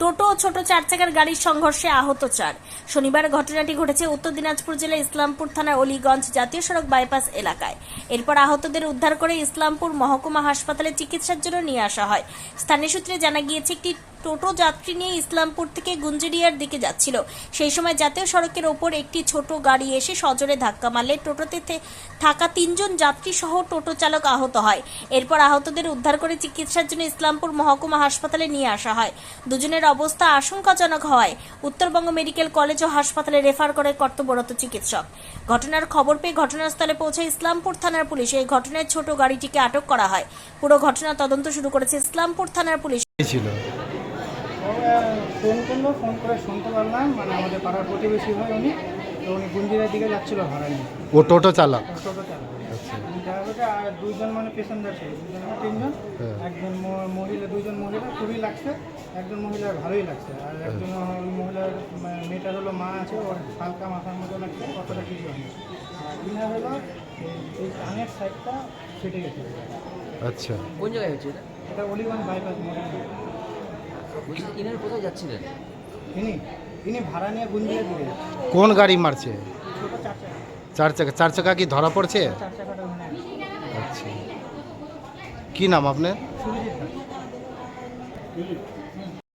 টোটো ও ছোট চার চাকার গাড়ির সংঘর্ষে আহত চার। শনিবার ঘটনাটি ঘটেছে উত্তর দিনাজপুর জেলার ইসলামপুর থানার অলিগঞ্জ জাতীয় সড়ক বাইপাস এলাকায়। এরপর আহতদের উদ্ধার করে ইসলামপুর মহকুমা হাসপাতালে চিকিৎসার জন্য নিয়ে আসা হয়। স্থানীয় সূত্রে জানা গিয়েছে, একটি টোটো যাত্রী নিয়ে ইসলামপুর থেকে গুঞ্জেরিয়ার দিকে যাচ্ছিল। সেই সময় জাতীয় সড়কের ওপর একটি ছোট গাড়ি এসে সজোরে ধাক্কা মারলে টোটোতে থাকা তিনজন যাত্রী সহ টোটো চালক আহত হয়। এরপর আহতদের উদ্ধার করে চিকিৎসার জন্য ইসলামপুর মহকুমা হাসপাতালে নিয়ে আসা হয়। দুজনের অবস্থা আশঙ্কাজনক হওয়ায় উত্তরবঙ্গ মেডিকেল কলেজ ও হাসপাতালে রেফার করে কর্তব্যরত চিকিৎসক। ঘটনার খবর পেয়ে ঘটনাস্থলে পৌঁছে ইসলামপুর থানার পুলিশ এই ঘটনায় ছোট গাড়িটিকে আটক করা হয়। পুরো ঘটনা তদন্ত শুরু করেছে ইসলামপুর থানার পুলিশ। ছিল। ফোন করল ফোন করে শুনতে পারলাম মানে আমাদের পাড়ার প্রতিবেশী হয় উনি তো উনি গুঞ্জিরার দিকে যাচ্ছিল ভাড়া নিয়ে। ও টোটো চালক? টোটো চালক। আচ্ছা। আর দুইজন মানে পেশেন্টার ছিল দুজন না তিনজন। হ্যাঁ। একজন মহিলা দুইজন মহিলা খুবই লাগছে। একজন মহিলার ভালোই লাগছে আর একজন মহিলার মানে মেয়েটার হলো মা আছে ওর হালকা মাথার মতো লাগছে অতটা কিছু হয়নি আর ইনার হলো এই- এই কানের সাইডটা ফেটে গেছে। আচ্ছা। কোন জায়গায় হচ্ছে এটা? এটা অলিগঞ্জ বাইপাস মোড়ে। বলছি ইনার কোথায় যাচ্ছিলেন? ইনি ইনি ভাড়া নিয়ে গুঞ্জিয়ে দিকে কোন গাড়ি মারছে? চার চাকা। চার চাকা কি ধরা পড়ছে। আচ্ছা। কি নাম আপনার?